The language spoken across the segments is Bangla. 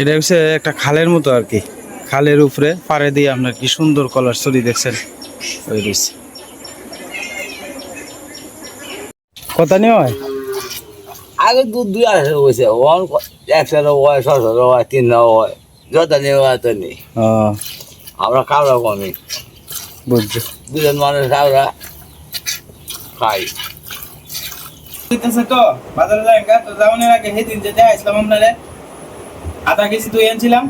এটা হচ্ছে একটা খালের মতো আর কি। খালের উপরে পাড়ে দিয়ে আপনার কি সুন্দর কলার ছড়ি দেখছেন। ওই রয়েছে। কথা নেই হয় আগে দুধ দুই আড়াইশো হয়েছে ওয়ান একশো হয় ছশো হয় তিন হয়। যত নেই অত নেই। আমরা কাউরা কমি বুঝছ। দুজন মানুষ কাউরা খাই। দিতেছে তো বাজারে যাই তো যাওয়ার আগে সেদিন যে দেখাইছিলাম আপনারে। আধা কেজি দই আনছিলাম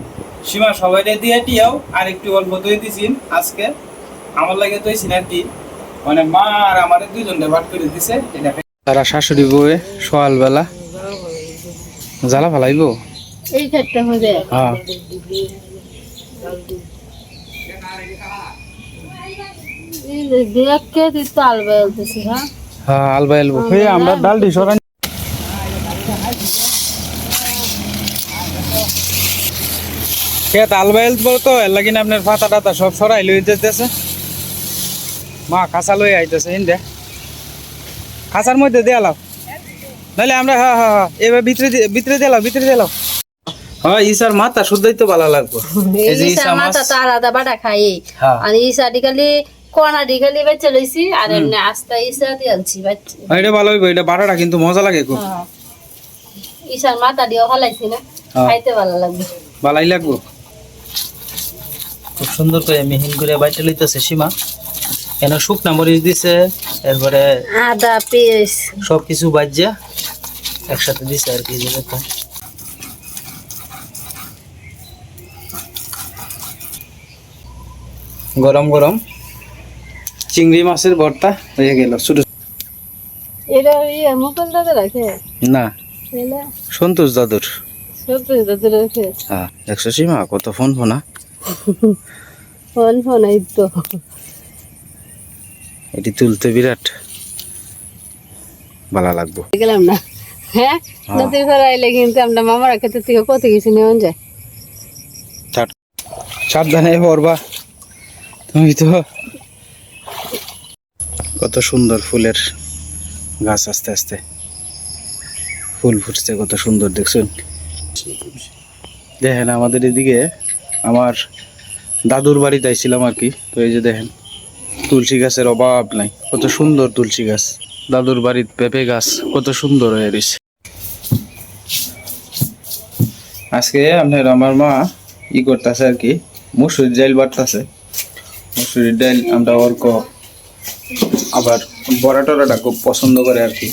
সীমা সবাই দিয়ে টিয়াও আর একটু অল্প দই দিছিন আজকে। আমার লাগে আর কি মানে মা আর আমার দুইজন ভাগ করে দিছে এটা তারা শাশুড়ি বউয়ে সকালবেলা জ্বালা ফালাইব এই চারটা হবে হ্যাঁ। দেখকে তুই তো আলবা হ্যাঁ? হ্যাঁ আলবা এলবো আমরা ডাল খেত এর আপনার পাতা টাতা সব সরাই লই যেতেছে মা কাঁচা লই আইতেছে কাঁচার মধ্যে দেয়ালাও নাহলে আমরা হ্যাঁ হ্যাঁ হ্যাঁ এবার ভিতরে দিয়ে- ভিতরে দিলাও ভিতরে দিলাও হ্যাঁ ইসার মাথা শুদ্ধই তো ভালো লাগবো। এই যে ইসা মাছ মাথা তো আলাদা বাটা খাই হ্যাঁ। আর ইসা ডিকালি কোনা ডিকালি বাচ্চা লইছি আর এমনি আস্তা ইসা দিয়ে আনছি বাচ্চা এটা ভালো হইব এটা বাটাটা কিন্তু মজা লাগে খুব। হ্যাঁ। ইসার মাথা না হ্যাঁ। খাইতে ভালো লাগবে। ভালাই লাগবো? খুব সুন্দর করে মিহিন করে বাইটে লইতেছে সীমা। কেন শুকনা মরিচ দিছে এরপরে আদা পেঁয়াজ। সব কিছু বাজ্যা একসাথে দিছে আর কি গরম গরম। চিংড়ি মাছের ভর্তা হয়ে গেল। ছোট এটা ইয়ে মুকুল দাদা রাখে? না। সন্তোষ দাদুর। সত্যি দাদা রাখে। হ্যাঁ একশো সীমা কত ফোন ফোনা ফোন ফোন এই তো। এটি তুলতে বিরাট ভালো লাগবো। গেলাম না। হ্যাঁ? নদীর ঘর আইলে কিন্তু আমরা মামার ক্ষেত্রে থেকে কত কিছু নেওয়া যায়। সাবধানে পড়বা তুমি তো কত সুন্দর ফুলের গাছ আস্তে আস্তে। ফুল ফুটছে, কত সুন্দর, দেখছেন? দেখেন, আমাদের এদিকে আমার দাদুর বাড়িতে আইছিলাম আর কি। তো এই যে দেখেন, তুলসী গাছের অভাব নাই। কত সুন্দর তুলসী গাছ। দাদুর বাড়ির পেঁপে গাছ, কত সুন্দর হয়ে রয়েছে আজকে আপনার আমার মা ই করতেছে আর কি, মুসুরির ডাইল বাটতেছে। মুসুরির ডাইল আমরা অর্ক আবার বড়া টরাটা খুব পছন্দ করে আর কি।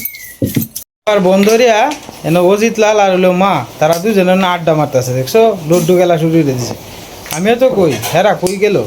আর বন্ধুরিয়া, এনে অজিত লাল আর হলো মা, তারা দুজনে আড্ডা মারতেছে, দেখছ? লড্ডু খেলা শুরু দিয়েছে আমিও তো কই, হেরা কই গেল?